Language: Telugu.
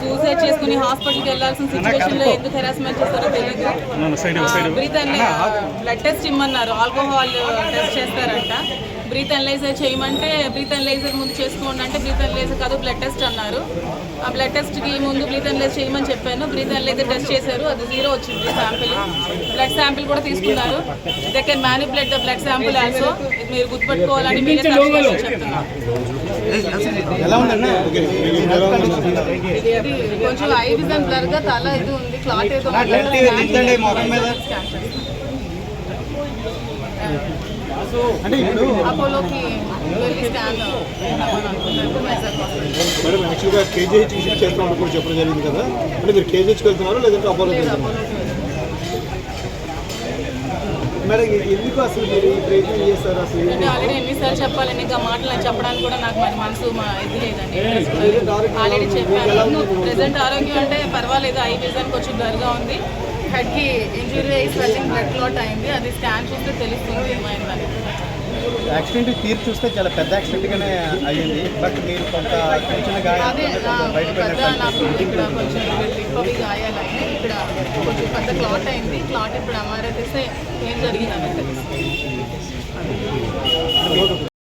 Jesus. సూసైడ్ చేసుకుని హాస్పిటల్కి వెళ్ళాల్సిన సిచ్యువేషన్లో ఎందుకు హెరాస్మెంట్ చేస్తారో తెలియదు బ్రీత్ బ్లడ్ టెస్ట్ ఇమ్మన్నారు. ఆల్కహాల్ టెస్ట్ చేస్తారంట. బ్రీత్ అనలైజర్ చేయమంటే బ్రీత్ అనలైజర్ ముందు చేసుకోండి అంటే బ్రీత్ అనలైజర్ కాదు బ్లడ్ టెస్ట్ అన్నారు. ఆ బ్లడ్ టెస్ట్కి ముందు బ్రీత్ అనలైజర్ చేయమని చెప్పాను. బ్రీత్ అనలైజర్ టెస్ట్ చేశారు. అది జీరో వచ్చింది శాంపిల్ బ్లడ్ శాంపిల్ కూడా తీసుకున్నారు. They can manipulate the blood sample also మీరు గుర్తుపెట్టుకోవాలని మీరే చెప్తున్నారు. కొంచెం ఐ విజన్ బ్లర్గా తల ఇది ఉంది క్లాట్ ఏదో చేస్తాం. అపోలోకి వెళ్ళి స్కాన్ మేడం యాక్చువల్గా కేజీహెచ్ విజిట్ చేస్తామని కూడా చెప్పడం జరిగింది కదా. అంటే మీరు కేజీహెచ్కి వెళ్తున్నారా లేదంటే అపోలోకి వెళ్తున్నారా? వెళ్ళి మేడం ఎందుకు అసలు మీరు ఈ ప్రయత్నం చేస్తారు అసలు? అంటే ఆల్రెడీ ఎన్నిసార్లు చెప్పాలని ఇంకా మాటలు నాకు చెప్పడానికి కూడా నాకు మరి మనసు మా ఇది లేదండి. ఆల్రెడీ చెప్పాను. ప్రెసెంట్ ఆరోగ్యం అంటే పర్వాలేదు ఐ విజన్ కొంచెం బ్లర్గా ఉంది. హెడ్కి ఇంజురీ అయ్యి స్వెల్లింగ్ బ్లడ్ క్లాట్ అయింది అది స్కాన్ చూస్తే తెలుస్తుంది ఏమైందని. యాక్సిడెంట్ తీరు చూస్తే చాలా పెద్ద యాక్సిడెంట్ గానే అయ్యింది. బట్ మీరు కొంత చిన్న చిన్న గాయాలు ఆ, పెద్ద క్లాట్ అయింది. క్లాట్ ఇప్పుడు ఎంఆర్ఐ తీస్తే ఏం జరిగిందని తెలుస్తుంది